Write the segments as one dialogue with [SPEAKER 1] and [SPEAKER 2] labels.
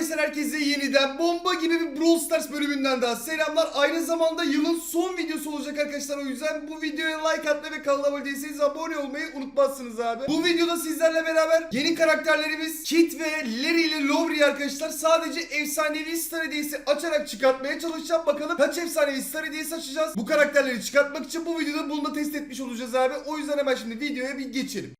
[SPEAKER 1] Arkadaşlar herkese yeniden bomba gibi bir Brawl Stars bölümünden daha selamlar. Aynı zamanda yılın son videosu olacak arkadaşlar o yüzden bu videoya like atmayı ve kanala abone değilseniz abone olmayı unutmazsınız abi. Bu videoda sizlerle beraber yeni karakterlerimiz Kit ve Larry ile Lowry arkadaşlar sadece efsanevi Star Hediyesi açarak çıkartmaya çalışacağım. Bakalım kaç efsanevi Star Hediyesi açacağız. Bu karakterleri çıkartmak için bu videoda bunu da test etmiş olacağız abi. O yüzden hemen şimdi videoya bir geçelim.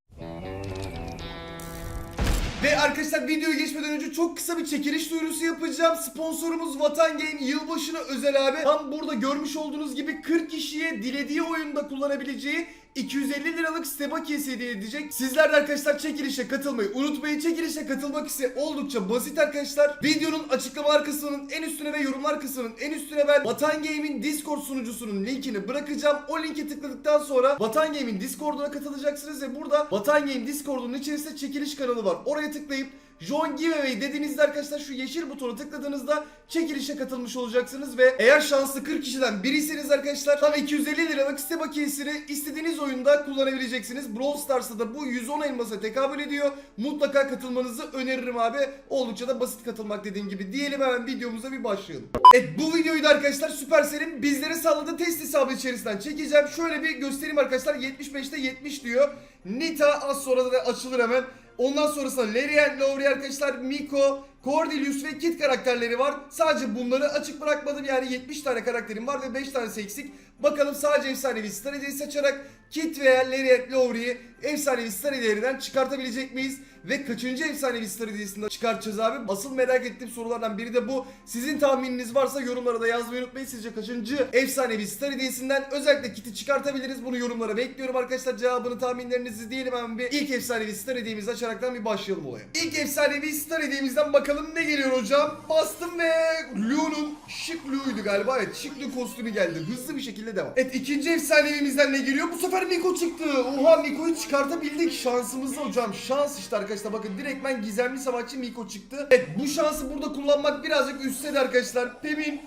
[SPEAKER 1] Ve arkadaşlar videoya geçmeden önce çok kısa bir çekiliş duyurusu yapacağım. Sponsorumuz Vatan Game yılbaşına özel abi. Tam burada görmüş olduğunuz gibi 40 kişiye dilediği oyunda kullanabileceği 250 liralık Stebakiyesi hediye edecek. Sizler de arkadaşlar çekilişe katılmayı unutmayın. Çekilişe katılmak ise oldukça basit arkadaşlar. Videonun açıklama kısmının en üstüne ve yorumlar kısmının en üstüne ben Vatan Game'in Discord sunucusunun linkini bırakacağım. O linke tıkladıktan sonra Vatan Game'in Discord'una katılacaksınız ve burada Vatan Game Discord'un içerisinde çekiliş kanalı var. Oraya tıklayıp John Giveaway dediğinizde arkadaşlar şu yeşil butona tıkladığınızda çekilişe katılmış olacaksınız ve eğer şanslı 40 kişiden biriyseniz arkadaşlar tam 250 liralık site bakiyesini istediğiniz oyunda kullanabileceksiniz. Brawl Stars'ta da bu 110 elmasa tekabül ediyor. Mutlaka katılmanızı öneririm abi. Oldukça da basit katılmak dediğim gibi. Diyelim hemen videomuza bir başlayalım. Evet bu videoyu da arkadaşlar Supercell'in bizlere sağladığı test hesabı içerisinden çekeceğim. Şöyle bir göstereyim arkadaşlar. 75'te 70 diyor. Nita az sonra da açılır hemen. Ondan sonrasında Larian, Lowry arkadaşlar, Miko, Cordelius ve Kit karakterleri var. Sadece bunları açık bırakmadım. Yani 70 tane karakterim var ve 5 tanesi eksik. Bakalım sadece efsanevi star hediyesi açarak Kit veya Larian, Lowry'i efsanevi star hediyelerinden çıkartabilecek miyiz? Ve kaçıncı efsanevi star hediyesinden çıkartacağız abi? Asıl merak ettiğim sorulardan biri de bu. Sizin tahmininiz varsa yorumlara da yazmayı unutmayın. Sizce kaçıncı efsanevi star hediyesinden özellikle Kit'i çıkartabiliriz? Bunu yorumlara bekliyorum arkadaşlar. Cevabını tahminlerinizi diyelim hemen bir ilk efsanevi star hediyemizi açaraktan bir başlayalım olaya. İlk efsanevi star hediyemizden bakalım ne geliyor hocam? Bastım ve Lu'nun şık Lu'ydu galiba. Evet şık Lu kostümü geldi. Hızlı bir şekilde devam. Evet ikinci efsanevimizden ne geliyor? Bu sefer Miko çıktı. Oha Miko'yu çıkartabildik. Şansımızla hocam. Şans işte arkadaşlar. Bakın direktmen gizemli savaşçı Miko çıktı. Evet bu şansı burada kullanmak birazcık üstte de arkadaşlar. Pem'in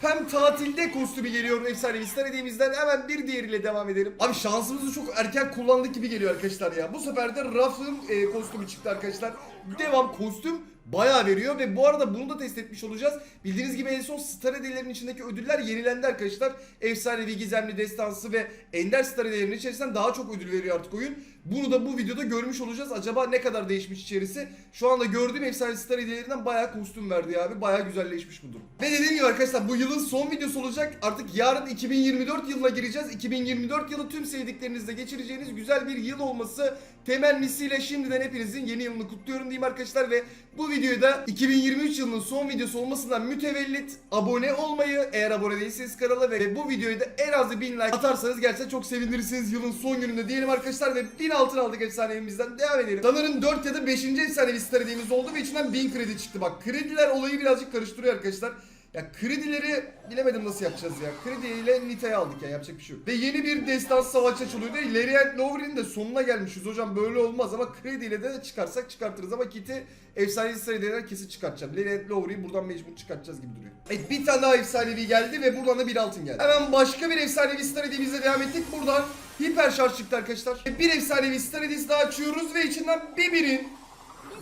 [SPEAKER 1] hem tatilde kostümü geliyor efsanevi star hemen bir diğeriyle devam edelim. Abi şansımızı çok erken kullandık gibi geliyor arkadaşlar ya. Bu sefer de Ruff'ın e, kostümü çıktı arkadaşlar. Devam kostüm bayağı veriyor ve bu arada bunu da test etmiş olacağız. Bildiğiniz gibi en son star hediyelerinin içindeki ödüller yenilendi arkadaşlar. Efsanevi, gizemli, destansı ve ender star hediyelerinin içerisinden daha çok ödül veriyor artık oyun. Bunu da bu videoda görmüş olacağız. Acaba ne kadar değişmiş içerisi? Şu anda gördüğüm efsane star hediyelerinden bayağı kostüm verdi abi. Bayağı güzelleşmiş bu durum. Ve dediğim gibi arkadaşlar bu yılın son videosu olacak. Artık yarın 2024 yılına gireceğiz. 2024 yılı tüm sevdiklerinizle geçireceğiniz güzel bir yıl olması temennisiyle şimdiden hepinizin yeni yılını kutluyorum diyeyim arkadaşlar ve bu videoyu da 2023 yılının son videosu olmasından mütevellit abone olmayı eğer abone değilseniz kanala ve bu videoyu da en az da 1000 like atarsanız gerçekten çok sevindirirsiniz yılın son gününde diyelim arkadaşlar ve 1000 altın aldık efsanevimizden devam edelim. Sanırım 4 ya da 5. efsanevi star oldu ve içinden 1000 kredi çıktı bak krediler olayı birazcık karıştırıyor arkadaşlar. Ya kredileri bilemedim nasıl yapacağız ya. Krediyle Nita'yı aldık ya yapacak bir şey yok. Ve yeni bir destan savaş açılıyor. Ve Lariat Lowry'nin de sonuna gelmişiz hocam böyle olmaz ama krediyle de çıkarsak çıkartırız ama Kit'i efsanevi seriden kesin çıkartacağım. Lariat Lowry'yi buradan mecbur çıkartacağız gibi duruyor. Evet bir tane daha efsanevi geldi ve buradan da bir altın geldi. Hemen başka bir efsanevi star hediyemizle devam ettik. Buradan hiper şarj çıktı arkadaşlar. Bir efsanevi star hediyesi daha açıyoruz ve içinden Bibi'nin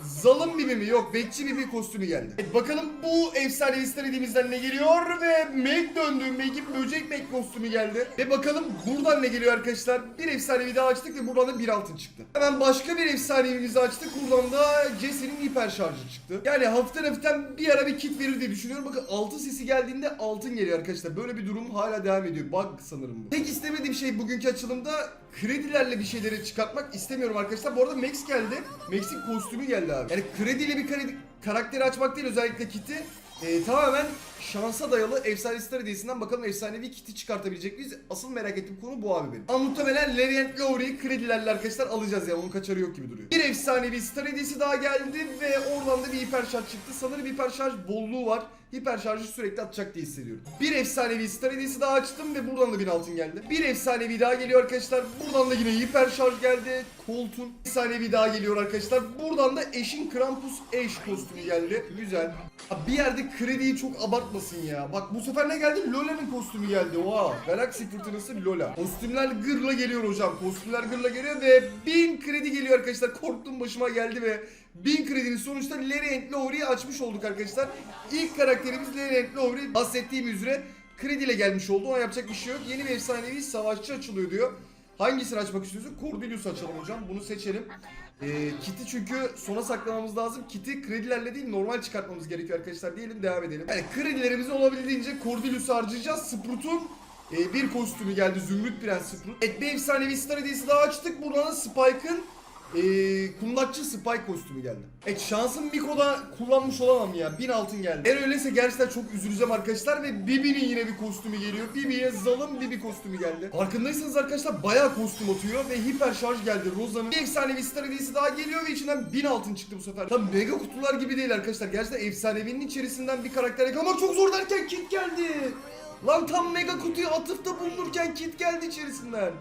[SPEAKER 1] Zalım Bibi mi? Yok Bekçi Bibi kostümü geldi. Evet, bakalım bu efsane istediğimizden ne geliyor ve Meg döndü. Meg'in böcek Meg kostümü geldi. Ve bakalım buradan ne geliyor arkadaşlar. Bir efsanevi daha açtık ve buradan da bir altın çıktı. Hemen başka bir efsanevimizi açtık. Buradan da Jesse'nin hiper şarjı çıktı. Yani hafiften hafiften bir ara bir kit verir diye düşünüyorum. Bakın altın sesi geldiğinde altın geliyor arkadaşlar. Böyle bir durum hala devam ediyor. Bug sanırım bu. Tek istemediğim şey bugünkü açılımda kredilerle bir şeyleri çıkartmak istemiyorum arkadaşlar. Bu arada Max geldi. Max'in kostümü geldi abi. Yani krediyle bir karakteri açmak değil özellikle kiti. Ee, tamamen şansa dayalı efsane star hediyesinden bakalım efsanevi kiti çıkartabilecek miyiz? Asıl merak ettiğim konu bu abi benim. Ama muhtemelen Larian Lowry'i kredilerle arkadaşlar alacağız ya. Onun kaçarı yok gibi duruyor. Bir efsanevi star hediyesi daha geldi ve oradan da bir hiper şarj çıktı. Sanırım hiper şarj bolluğu var. Hiper şarjı sürekli atacak diye hissediyorum. Bir efsanevi star hediyesi daha açtım ve buradan da bir altın geldi. Bir efsanevi daha geliyor arkadaşlar. Buradan da yine hiper şarj geldi. Colt'un efsanevi daha geliyor arkadaşlar. Buradan da eşin Krampus Ash kostümü geldi. Güzel. Abi bir yerde krediyi çok abartmasın ya. Bak bu sefer ne geldi? Lola'nın kostümü geldi. Wow. Galaxy fırtınası Lola. Kostümler gırla geliyor hocam. Kostümler gırla geliyor ve 1000 kredi geliyor arkadaşlar. Korktum başıma geldi ve 1000 kredinin sonuçta Larry Lowry'i açmış olduk arkadaşlar. İlk karakterimiz Larry Lowry. Bahsettiğim üzere krediyle gelmiş oldu. Ona yapacak bir şey yok. Yeni bir efsanevi savaşçı açılıyor diyor. Hangisini açmak istiyorsun? Cordelius açalım hocam. Bunu seçelim. Ee, kiti çünkü sona saklamamız lazım. Kiti kredilerle değil normal çıkartmamız gerekiyor arkadaşlar diyelim devam edelim. Yani kredilerimizi olabildiğince Cordelius'u harcayacağız. Sprout'un e, bir kostümü geldi. Zümrüt Prens Sprout. Evet bir efsanevi star daha açtık. Buradan da Spike'ın e, kundakçı Spike kostümü geldi. Evet şansım Miko'da kullanmış olamam ya. 1000 altın geldi. Eğer öyleyse gerçekten çok üzüleceğim arkadaşlar ve Bibi'nin yine bir kostümü geliyor. Bibi'ye zalim Bibi kostümü geldi. Farkındaysanız arkadaşlar bayağı kostüm atıyor ve hiper şarj geldi. Rosa'nın bir efsanevi star hediyesi daha geliyor ve içinden 1000 altın çıktı bu sefer. Tabi mega kutular gibi değil arkadaşlar. Gerçekten efsanevinin içerisinden bir karakter yakalamak çok zor derken kit geldi. Lan tam mega kutuyu atıfta bulunurken kit geldi içerisinden.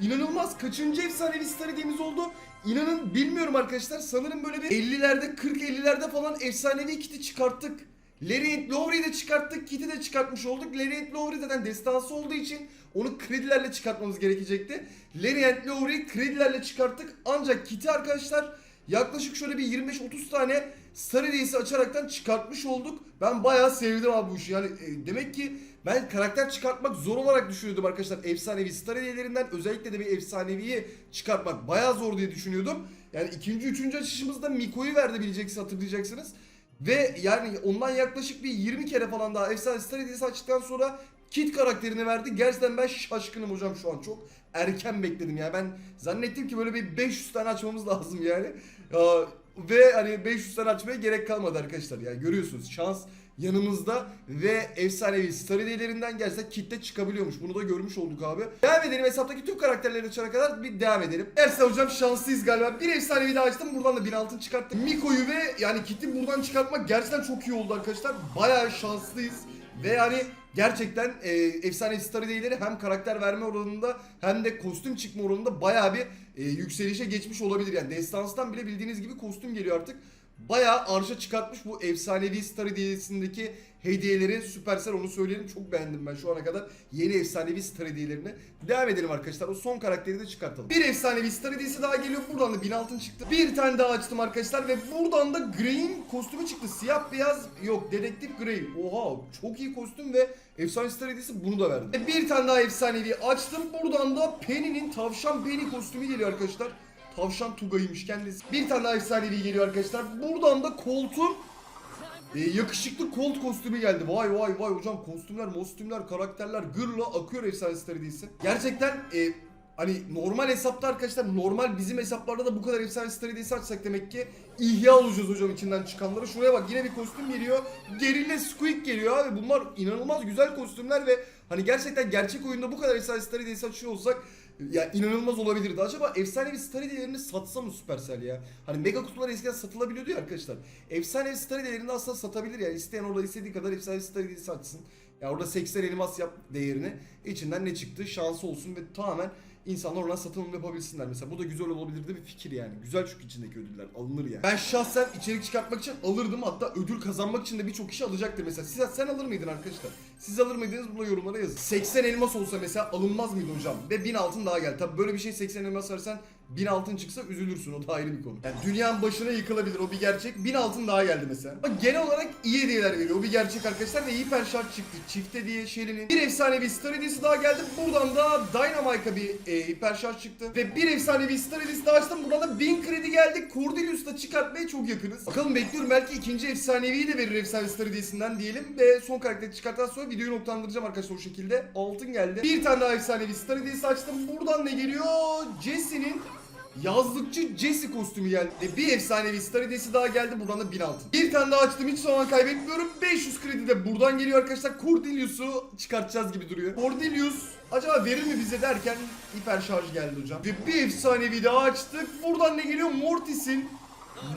[SPEAKER 1] İnanılmaz. Kaçıncı efsanevi star hediyemiz oldu? İnanın bilmiyorum arkadaşlar. Sanırım böyle bir 50'lerde 40-50'lerde falan efsanevi kiti çıkarttık. Larry Lowry'i de çıkarttık. Kit'i de çıkartmış olduk. Larry Lowry zaten destansı olduğu için onu kredilerle çıkartmamız gerekecekti. Larry Lowry'i kredilerle çıkarttık. Ancak Kit'i arkadaşlar yaklaşık şöyle bir 25-30 tane Star hediyesi açaraktan çıkartmış olduk. Ben bayağı sevdim abi bu işi. Yani e, demek ki ben karakter çıkartmak zor olarak düşünüyordum arkadaşlar. Efsanevi Star hediyelerinden özellikle de bir efsaneviyi çıkartmak bayağı zor diye düşünüyordum. Yani ikinci, üçüncü açışımızda Miko'yu verdi bileceksiniz hatırlayacaksınız. Ve yani ondan yaklaşık bir 20 kere falan daha efsane Star hediyesi açtıktan sonra Kit karakterini verdi. Gerçekten ben şaşkınım hocam şu an çok erken bekledim ya. Ben zannettim ki böyle bir 500 tane açmamız lazım yani. Ya, ve hani 500 tane açmaya gerek kalmadı arkadaşlar. Yani görüyorsunuz şans yanımızda ve efsanevi star hediyelerinden gerçekten kitle çıkabiliyormuş. Bunu da görmüş olduk abi. Devam edelim hesaptaki tüm karakterleri açana kadar bir devam edelim. Gerçekten hocam şanslıyız galiba. Bir efsanevi daha açtım. Buradan da 1000 altın çıkarttım. Miko'yu ve yani kitle buradan çıkartmak gerçekten çok iyi oldu arkadaşlar. Bayağı şanslıyız. Ve yani gerçekten e, efsane star hediyeleri hem karakter verme oranında hem de kostüm çıkma oranında bayağı bir e, yükselişe geçmiş olabilir. Yani destanstan bile bildiğiniz gibi kostüm geliyor artık. Bayağı arşa çıkartmış bu efsanevi star hediyesindeki hediyeleri Supercell onu söyleyelim çok beğendim ben şu ana kadar yeni efsanevi star hediyelerini. Devam edelim arkadaşlar o son karakteri de çıkartalım. Bir efsanevi star hediyesi daha geliyor buradan da 1000 altın çıktı. Bir tane daha açtım arkadaşlar ve buradan da Grey'in kostümü çıktı. Siyah beyaz yok dedektif Grey. Oha çok iyi kostüm ve efsane star hediyesi bunu da verdi. Ve bir tane daha efsanevi açtım buradan da Penny'nin tavşan Penny kostümü geliyor arkadaşlar. Tavşan Tugay'mış kendisi. Bir tane efsanevi geliyor arkadaşlar. Buradan da Colt'un e, yakışıklı Colt kostümü geldi. Vay vay vay hocam kostümler, mostümler, karakterler gırla akıyor efsane star hediyesi. Gerçekten e, hani normal hesapta arkadaşlar normal bizim hesaplarda da bu kadar efsane star hediyesi açsak demek ki ihya olacağız hocam içinden çıkanları. Şuraya bak yine bir kostüm geliyor. Gerille Squeak geliyor abi. Bunlar inanılmaz güzel kostümler ve hani gerçekten gerçek oyunda bu kadar efsane star hediyesi açıyor olsak ya inanılmaz olabilirdi. Acaba efsanevi star hediyelerini satsa mı Supercell ya? Hani mega kutular eskiden satılabiliyordu ya arkadaşlar. Efsanevi star hediyelerini aslında satabilir yani. İsteyen orada istediği kadar efsanevi star hediyesi açsın. Ya orada 80 elmas yap değerini. İçinden ne çıktı şansı olsun ve tamamen insanlar ona satın yapabilsinler. Mesela bu da güzel olabilirdi bir fikir yani. Güzel çünkü içindeki ödüller alınır yani. Ben şahsen içerik çıkartmak için alırdım. Hatta ödül kazanmak için de birçok kişi alacaktır mesela. Siz, sen alır mıydın arkadaşlar? Siz alır mıydınız? Bunu yorumlara yazın. 80 elmas olsa mesela alınmaz mıydı hocam? Ve 1000 altın daha geldi. Tabi böyle bir şey 80 elmas versen 1000 altın çıksa üzülürsün o da ayrı bir konu. Yani dünyanın başına yıkılabilir o bir gerçek. 1000 altın daha geldi mesela. Ama genel olarak iyi hediyeler veriyor. O bir gerçek arkadaşlar ve hiper şart çıktı. Çifte diye Shelly'nin. Bir efsanevi star hediyesi daha geldi. Buradan da Dynamite'a bir e, hiper şart çıktı. Ve bir efsanevi star hediyesi daha açtım. Buradan da 1000 kredi geldi. Cordelius'u da çıkartmaya çok yakınız. Bakalım bekliyorum belki ikinci efsaneviyi de verir efsane star hediyesinden diyelim. Ve son karakteri çıkarttıktan sonra videoyu noktalandıracağım arkadaşlar o şekilde. Altın geldi. Bir tane daha efsanevi star hediyesi açtım. Buradan ne geliyor? Jesse'nin Yazlıkçı Jesse kostümü geldi. Bir efsanevi star hediyesi daha geldi. Buradan da 1000 altın. Bir tane daha açtım. Hiç zaman kaybetmiyorum. 500 kredi de buradan geliyor arkadaşlar. Cordelius'u çıkartacağız gibi duruyor. Cordelius acaba verir mi bize derken hiper şarj geldi hocam. Ve bir efsanevi daha açtık. Buradan ne geliyor? Mortis'in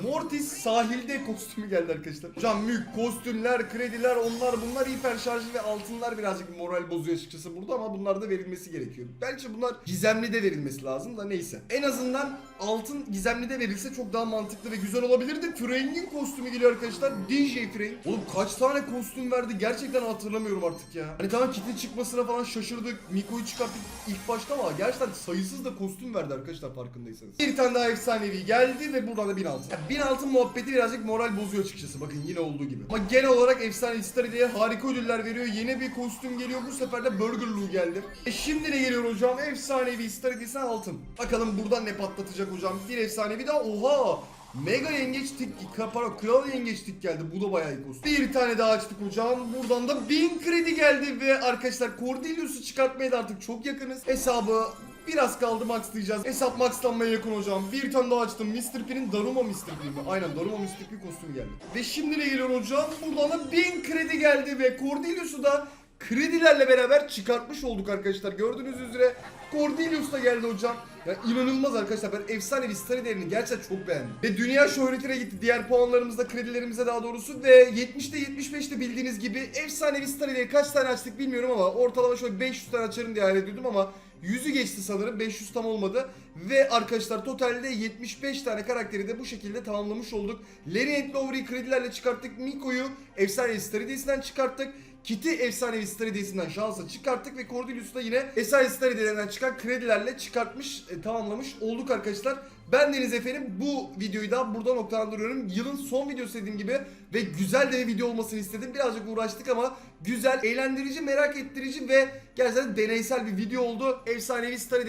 [SPEAKER 1] Mortis sahilde kostümü geldi arkadaşlar. Hocam mük, kostümler, krediler, onlar bunlar hiper şarjı ve altınlar birazcık moral bozuyor açıkçası burada ama bunlar da verilmesi gerekiyor. Bence bunlar gizemli de verilmesi lazım da neyse. En azından altın gizemli de verilse çok daha mantıklı ve güzel olabilirdi. Frank'in kostümü geliyor arkadaşlar. DJ Frank. Oğlum kaç tane kostüm verdi gerçekten hatırlamıyorum artık ya. Hani tamam kitin çıkmasına falan şaşırdık. Miko'yu çıkarttık ilk başta ama gerçekten sayısız da kostüm verdi arkadaşlar farkındaysanız. Bir tane daha efsanevi geldi ve buradan da 1000 altın. Yani 1000 altın muhabbeti birazcık moral bozuyor açıkçası. Bakın yine olduğu gibi. Ama genel olarak efsane Star diye harika ödüller veriyor. Yeni bir kostüm geliyor. Bu sefer de Burger Lou geldi. E şimdi ne geliyor hocam? Efsanevi Star hediyesi altın. Bakalım buradan ne patlatacak hocam? Bir efsanevi daha. Oha! Mega yengeç tik, pardon kral yengeç tik geldi. Bu da bayağı kostüm. Bir tane daha açtık hocam. Buradan da 1000 kredi geldi ve arkadaşlar Cordelius'u çıkartmaya da artık çok yakınız. Hesabı biraz kaldı maxlayacağız. Hesap maxlanmaya yakın hocam. Bir tane daha açtım. Mr. P'nin Daruma Mr. P? Aynen Daruma Mr. P kostümü geldi. Ve şimdi ne geliyor hocam? Buradan da 1000 kredi geldi ve Cordelius'u da kredilerle beraber çıkartmış olduk arkadaşlar. Gördüğünüz üzere Cordelius da geldi hocam. Ya inanılmaz arkadaşlar ben efsanevi Starry değerini gerçekten çok beğendim. Ve dünya şöhretine gitti diğer puanlarımızda kredilerimize daha doğrusu ve 70'te 75'te bildiğiniz gibi efsanevi Starry değeri kaç tane açtık bilmiyorum ama ortalama şöyle 500 tane açarım diye hayal ediyordum ama yüzü geçti sanırım 500 tam olmadı ve arkadaşlar totalde 75 tane karakteri de bu şekilde tamamlamış olduk. Lenny Lowry'i kredilerle çıkarttık. Miko'yu Starry Days'den çıkarttık. Kit'i efsanevi Star hediyesinden şansa çıkarttık ve Cordelius'u da yine efsanevi Star hediyelerinden çıkan kredilerle çıkartmış, e, tamamlamış olduk arkadaşlar. Ben Deniz efendim bu videoyu da burada noktalandırıyorum. Yılın son videosu dediğim gibi ve güzel de bir video olmasını istedim. Birazcık uğraştık ama güzel, eğlendirici, merak ettirici ve gerçekten deneysel bir video oldu. Efsanevi Star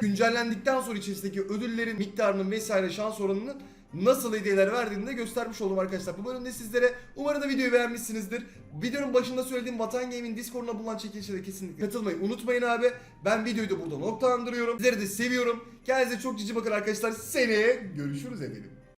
[SPEAKER 1] güncellendikten sonra içerisindeki ödüllerin miktarının vesaire şans oranının nasıl hediyeler verdiğini de göstermiş oldum arkadaşlar. Bu bölümde sizlere umarım da videoyu beğenmişsinizdir. Videonun başında söylediğim Vatan Game'in Discord'una bulunan çekilişe de kesinlikle katılmayı unutmayın abi. Ben videoyu da burada noktalandırıyorum. Sizleri de seviyorum. Kendinize çok cici bakın arkadaşlar. Seneye görüşürüz efendim.